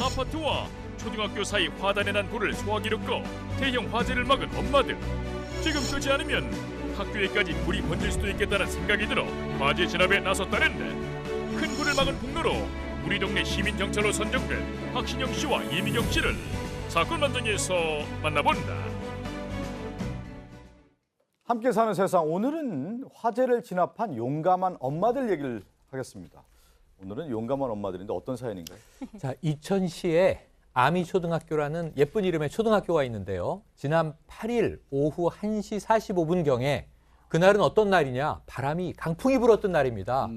아파트와 초등학교 사이 화단에 난 불을 소화기로 꺼 대형 화재를 막은 엄마들. 지금 끄지 않으면 학교에까지 불이 번질 수도 있겠다는 생각이 들어 화재 진압에 나섰다는데 큰 불을 막은 폭로로 우리 동네 시민 경찰로 선정된 박신영 씨와 이미경 씨를 사건 현장에서 만나본다. 함께 사는 세상 오늘은 화재를 진압한 용감한 엄마들 얘기를 하겠습니다. 오늘은 용감한 엄마들인데 어떤 사연인가요? 자, 이천시에 아미 초등학교라는 예쁜 이름의 초등학교가 있는데요. 지난 8일 오후 1시 45분경에 그날은 어떤 날이냐? 바람이 강풍이 불었던 날입니다.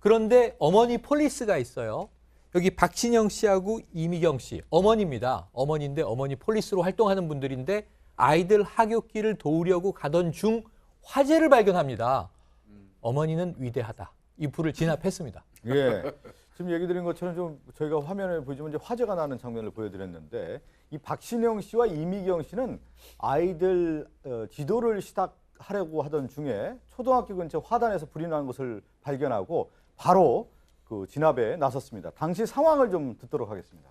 그런데 어머니 폴리스가 있어요. 여기 박신영 씨하고 이미경 씨, 어머니입니다. 어머니인데 어머니 폴리스로 활동하는 분들인데 아이들 하굣길을 도우려고 가던 중 화재를 발견합니다. 어머니는 위대하다. 이 불을 진압했습니다. 예. 지금 얘기 드린 것처럼 좀 저희가 화면에 보시면 이제 화재가 나는 장면을 보여드렸는데 이 박신영 씨와 이미경 씨는 아이들 어, 지도를 시작하려고 하던 중에 초등학교 근처 화단에서 불이 나는 것을 발견하고 바로 그 진압에 나섰습니다. 당시 상황을 좀 듣도록 하겠습니다.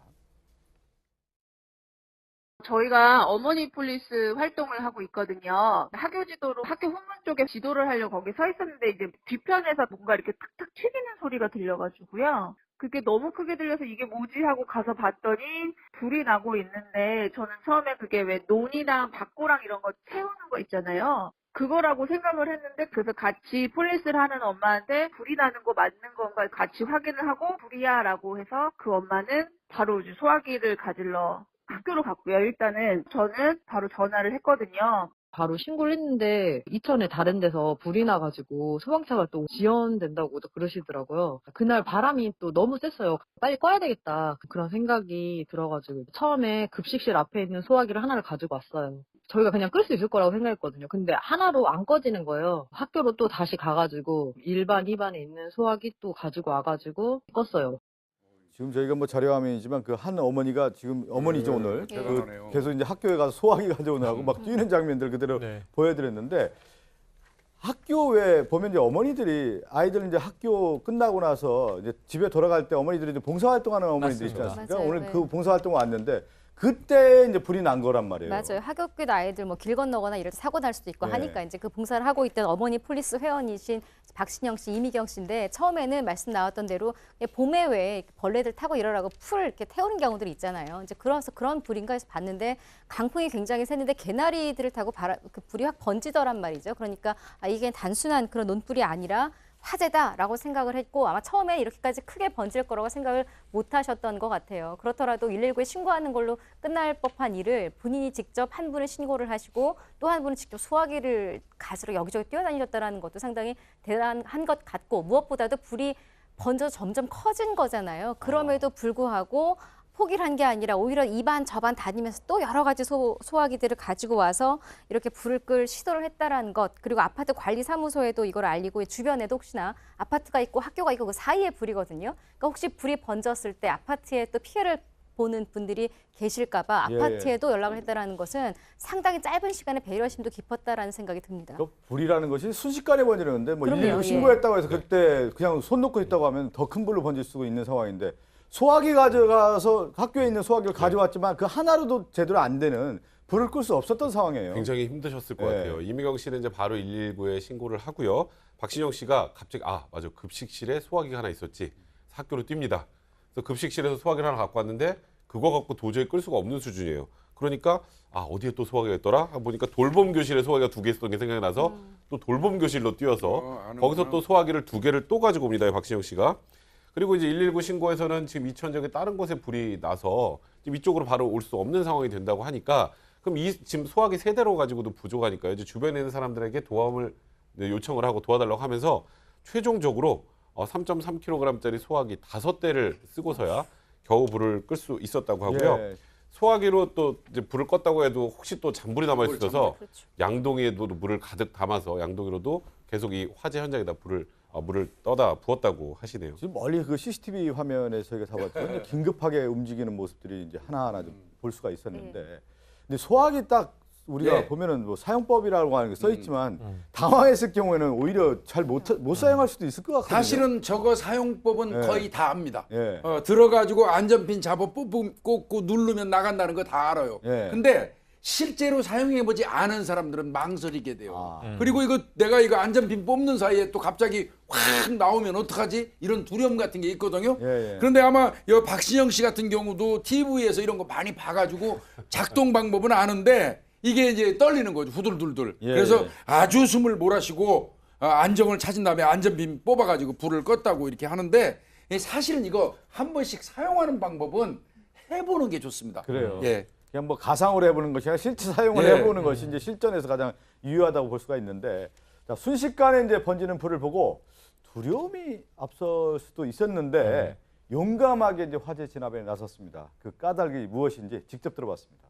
저희가 어머니 폴리스 활동을 하고 있거든요. 학교 지도로 학교 후문 쪽에 지도를 하려고 거기 서 있었는데 이제 뒤편에서 뭔가 이렇게 탁탁 튀기는 소리가 들려가지고요. 그게 너무 크게 들려서 이게 뭐지 하고 가서 봤더니 불이 나고 있는데 저는 처음에 그게 왜 논이랑 밭고랑 이런 거 채우는 거 있잖아요. 그거라고 생각을 했는데 그래서 같이 폴리스를 하는 엄마한테 불이 나는 거 맞는 건가 같이 확인을 하고 불이야라고 해서 그 엄마는 바로 소화기를 가질러 학교로 갔고요. 일단은 저는 바로 전화를 했거든요. 바로 신고를 했는데 이천에 다른 데서 불이 나가지고 소방차가 또 지연된다고 또 그러시더라고요. 그날 바람이 또 너무 셌어요. 빨리 꺼야 되겠다 그런 생각이 들어가지고 처음에 급식실 앞에 있는 소화기를 하나를 가지고 왔어요. 저희가 그냥 끌 수 있을 거라고 생각했거든요. 근데 하나로 안 꺼지는 거예요. 학교로 또 다시 가가지고 일반 2반에 있는 소화기 또 가지고 와가지고 껐어요. 지금 저희가 뭐 자료 화면이지만 그 한 어머니가 지금 어머니죠 네, 오늘 대단하네요. 그 계속 이제 학교에 가서 소화기 가져오느라고 막 뛰는 장면들 그대로 네. 보여드렸는데 학교에 보면 이제 어머니들이 아이들 이제 학교 끝나고 나서 이제 집에 돌아갈 때 어머니들이 이제 봉사활동하는 어머니들 있지. 않습니까? 맞아요, 오늘 네. 그 봉사활동 왔는데 그때 이제 불이 난 거란 말이에요. 맞아요. 하굣길 아이들 뭐 길 건너거나 이럴 때 사고 날 수도 있고 네. 하니까 이제 그 봉사를 하고 있던 어머니 폴리스 회원이신 박신영 씨, 이미경 씨인데 처음에는 말씀 나왔던 대로 봄에 왜 벌레들 타고 이러라고 풀 이렇게 태우는 경우들이 있잖아요. 이제 그래서 그런 불인가 해서 봤는데 강풍이 굉장히 셌는데 개나리들을 타고 바람, 그 불이 확 번지더란 말이죠. 그러니까 아, 이게 단순한 그런 논불이 아니라 화재다라고 생각을 했고 아마 처음에 이렇게까지 크게 번질 거라고 생각을 못 하셨던 것 같아요. 그렇더라도 119에 신고하는 걸로 끝날 법한 일을 본인이 직접 한 분은 신고를 하시고 또 한 분은 직접 소화기를 가지러 여기저기 뛰어다니셨다는 것도 상당히 대단한 것 같고 무엇보다도 불이 번져 점점 커진 거잖아요. 그럼에도 불구하고 포기를 한 게 아니라 오히려 이반 저반 다니면서 또 여러 가지 소, 소화기들을 가지고 와서 이렇게 불을 끌 시도를 했다라는 것 그리고 아파트 관리 사무소에도 이걸 알리고 주변에도 혹시나 아파트가 있고 학교가 있고 그 사이에 불이거든요. 그러니까 혹시 불이 번졌을 때 아파트에 또 피해를 보는 분들이 계실까봐 예, 아파트에도 연락을 했다라는 것은 상당히 짧은 시간에 배려심도 깊었다라는 생각이 듭니다. 그 불이라는 것이 순식간에 번지는데 뭐 그럼요, 119 예. 신고했다고 해서 그때 그냥 손 놓고 있다고 하면 더 큰 불로 번질 수가 있는 상황인데 소화기 가져가서 학교에 있는 소화기를 가져왔지만 그 하나로도 제대로 안 되는 불을 끌 수 없었던 상황이에요. 굉장히 힘드셨을 것 네. 같아요. 이미경 씨는 이제 바로 119에 신고를 하고요. 박신영 씨가 갑자기 아 맞아 급식실에 소화기가 하나 있었지 학교로 뜁니다. 그래서 급식실에서 소화기를 하나 갖고 왔는데 그거 갖고 도저히 끌 수가 없는 수준이에요. 그러니까 아 어디에 또 소화기가 있더라 보니까 돌봄 교실에 소화기가 두 개 있었던 게 생각이 나서 또 돌봄 교실로 뛰어서 어. 거기서 또 소화기를 두 개를 또 가지고 옵니다. 이 박신영 씨가. 그리고 이제 119 신고에서는 지금 이천 지역에 다른 곳에 불이 나서 지금 이쪽으로 바로 올 수 없는 상황이 된다고 하니까 그럼 이 지금 소화기 세 대로 가지고도 부족하니까요. 이제 주변에 있는 사람들에게 도움을 네, 요청을 하고 도와달라고 하면서 최종적으로 어, 3.3kg짜리 소화기 다섯 대를 쓰고서야 겨우 불을 끌 수 있었다고 하고요. 예. 소화기로 또 이제 불을 껐다고 해도 혹시 또 잔불이 남아 있어서 그렇죠. 양동이에도 물을 가득 담아서 양동이로도 계속 이 화재 현장에다 불을 어, 물을 떠다 부었다고 하시네요. 지금 멀리 그 CCTV 화면에 저희가 잡았지만 긴급하게 움직이는 모습들이 이제 하나하나 좀 볼 수가 있었는데 근데 소화기 딱 우리가 예. 보면은 뭐 사용법이라고 하는 게 써 있지만 음. 당황했을 경우에는 오히려 잘 못 못 사용할 수도 있을 것 같거든요. 사실은 저거 사용법은 예. 거의 다 압니다. 예. 어, 들어가지고 안전핀 잡아 뽑고 꽂고 누르면 나간다는 거 다 알아요. 예. 근데 실제로 사용해보지 않은 사람들은 망설이게 돼요. 아. 그리고 이거 내가 이거 안전핀 뽑는 사이에 또 갑자기 확 나오면 어떡하지? 이런 두려움 같은 게 있거든요. 예, 예. 그런데 아마 여 박신영 씨 같은 경우도 TV에서 이런 거 많이 봐가지고 작동 방법은 아는데 이게 이제 떨리는 거죠. 후들들들. 예, 그래서 예. 아주 숨을 몰아쉬고 어, 안정을 찾은 다음에 안전핀 뽑아가지고 불을 껐다고 이렇게 하는데 예, 사실은 이거 한 번씩 사용하는 방법은 해보는 게 좋습니다. 그래요. 예. 그냥 뭐 가상으로 해보는 것이 아니라 실제 사용을 예. 해보는 것이 이제 실전에서 가장 유효하다고 볼 수가 있는데 자, 순식간에 이제 번지는 불을 보고 두려움이 앞설 수도 있었는데 용감하게 이제 화재 진압에 나섰습니다. 그 까닭이 무엇인지 직접 들어봤습니다.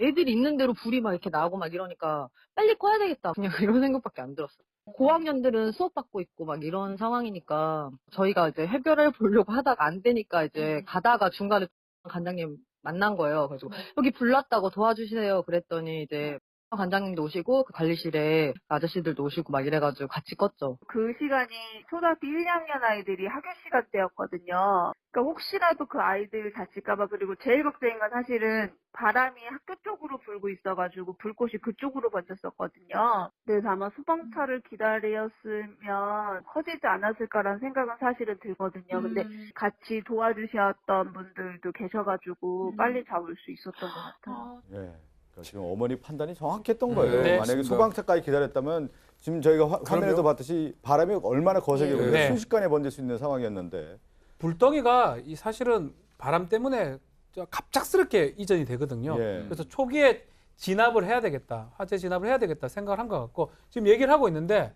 애들이 있는 대로 불이 막 이렇게 나고 막 이러니까 빨리 꺼야 되겠다. 그냥 이런 생각밖에 안 들었어요. 고학년들은 수업 받고 있고 막 이런 상황이니까 저희가 이제 해결해 보려고 하다가 안 되니까 이제 가다가 중간에 관장님 만난 거예요. 그래서 여기 불났다고 도와주세요. 그랬더니 이제 관장님도 오시고 그 관리실에 아저씨들도 오시고 막 이래가지고 같이 껐죠. 그 시간이 초등학교 1, 2학년 아이들이 학교 시간 때였거든요. 그러니까 혹시라도 그 아이들 다칠까봐 그리고 제일 걱정인 건 사실은 바람이 학교 쪽으로 불고 있어가지고 불꽃이 그쪽으로 번졌었거든요. 그래서 아마 소방차를 기다렸으면 커지지 않았을까라는 생각은 사실은 들거든요. 근데 같이 도와주셨던 분들도 계셔가지고 빨리 잡을 수 있었던 것 같아요. 예. 그러니까 지금 어머니 판단이 정확했던 거예요. 네. 만약에 맞습니다. 소방차까지 기다렸다면 지금 저희가 화, 그럼요. 봤듯이 바람이 얼마나 거세게 네. 불고 네. 순식간에 번질 수 있는 상황이었는데 불덩이가 이 사실은 바람 때문에 저 갑작스럽게 이전이 되거든요. 예. 그래서 초기에 진압을 해야 되겠다, 화재 진압을 해야 되겠다 생각을 한 것 같고 지금 얘기를 하고 있는데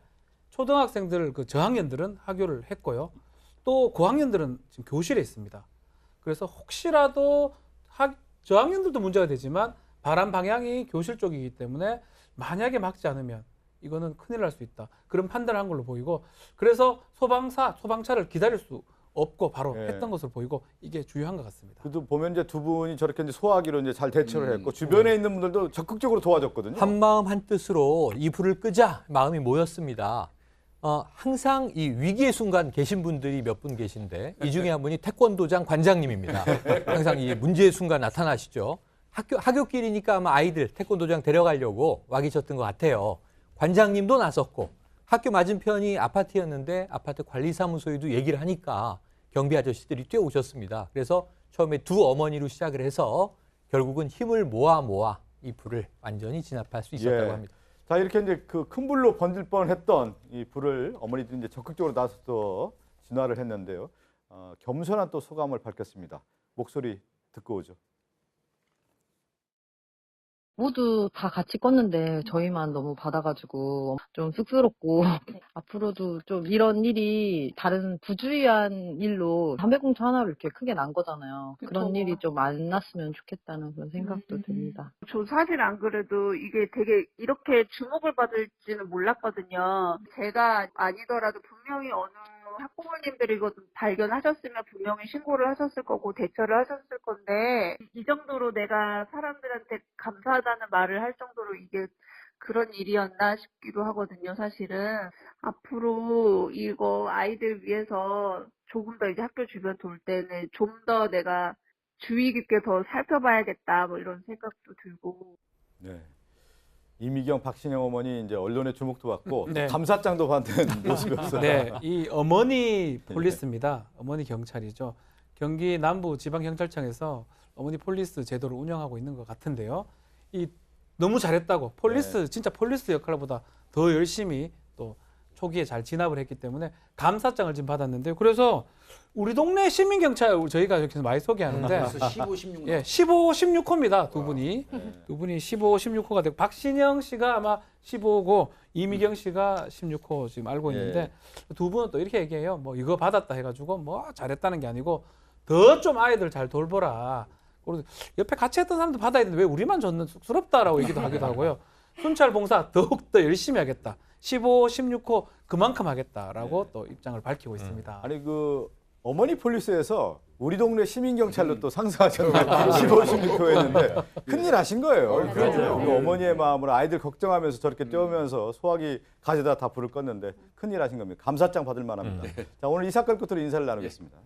초등학생들 그 저학년들은 하교를 했고요. 또 고학년들은 지금 교실에 있습니다. 그래서 혹시라도 학 저학년들도 문제가 되지만 바람 방향이 교실 쪽이기 때문에 만약에 막지 않으면 이거는 큰일 날 수 있다. 그런 판단을 한 걸로 보이고 그래서 소방사 소방차를 기다릴 수 없고 바로 예. 했던 것으로 보이고 이게 주요한 것 같습니다. 그래도 보면 이제 두 분이 저렇게 이제 소화기로 이제 잘 대처를 음. 했고 주변에 있는 분들도 적극적으로 도와줬거든요. 한 마음 한 뜻으로 이 불을 끄자 마음이 모였습니다. 어, 항상 이 위기의 순간 계신 분들이 몇 분 계신데 이 중에 한 분이 태권도장 관장님입니다. 항상 이 문제의 순간 나타나시죠. 학교 학교길이니까 아마 아이들 태권도장 데려가려고 와 계셨던 것 같아요. 관장님도 나섰고 학교 맞은편이 아파트였는데 아파트 관리사무소에도 얘기를 하니까 경비 아저씨들이 뛰어오셨습니다. 그래서 처음에 두 어머니로 시작을 해서 결국은 힘을 모아 모아 이 불을 완전히 진압할 수 있었다고 예. 합니다. 자 이렇게 이제 그 큰 불로 번질 뻔했던 이 불을 어머니들이 이제 적극적으로 나서서 진화를 했는데요. 어, 겸손한 또 소감을 밝혔습니다. 목소리 듣고 오죠. 모두 다 같이 껐는데 저희만 너무 받아가지고 좀 쑥스럽고 앞으로도 좀 이런 일이 다른 부주의한 일로 담배꽁초 하나로 이렇게 크게 난 거잖아요. 그런 그쵸. 일이 좀 안 났으면 좋겠다는 그런 생각도 음. 듭니다. 저 사실 안 그래도 이게 되게 이렇게 주목을 받을지는 몰랐거든요. 제가 아니더라도 분명히 어느 학부모님들이 이거 좀 발견하셨으면 분명히 신고를 하셨을 거고 대처를 하셨을 건데 이 정도로 내가 사람들한테 감사하다는 말을 할 정도로 이게 그런 일이었나 싶기도 하거든요, 사실은. 앞으로 이거 아이들 위해서 조금 더 이제 학교 주변 돌 때는 좀 더 내가 주의 깊게 더 살펴봐야겠다, 뭐 이런 생각도 들고. 네. 이미경 박신영 어머니 이제 언론의 주목도 받고 네. 감사장도 받는 모습이었어요. 네, 이 어머니 폴리스입니다. 어머니 경찰이죠. 경기 남부 지방 경찰청에서 어머니 폴리스 제도를 운영하고 있는 것 같은데요. 이 너무 잘했다고 폴리스 진짜 폴리스 역할보다 더 열심히 또 초기에 잘 진압을 했기 때문에 감사장을 지금 받았는데요. 그래서 우리 동네 시민 경찰 저희가 이렇게 많이 소개하는데 그래서 15, 16. 예, 15, 16호입니다. 두 분이. 네. 두 분이 15, 16호가 되고 박신영 씨가 아마 15호고 이미경 씨가 16호 지금 알고 예. 있는데 두 분은 또 이렇게 얘기해요. 뭐 이거 받았다 해가지고 뭐 잘했다는 게 아니고 더 좀 아이들 잘 돌보라. 그리고 옆에 같이 했던 사람도 받아야 되는데 왜 우리만 줬는 쑥스럽다라고 얘기도 하기도 하고요. 순찰 봉사 더욱 더 열심히 하겠다. 15, 16호 그만큼 하겠다라고 네. 또 입장을 밝히고 있습니다. 아니 그 어머니 폴리스에서 우리 동네 시민 경찰로 또 상승하셨는데 15, 16호였는데 큰일 하신 거예요. 네, 맞아요. 그 어머니의 마음으로 아이들 걱정하면서 저렇게 뛰어면서 소화기 가져다 다 불을 껐는데 큰일 하신 겁니다. 감사장 받을 만합니다. 자 오늘 이 사건 끝으로 인사를 나누겠습니다.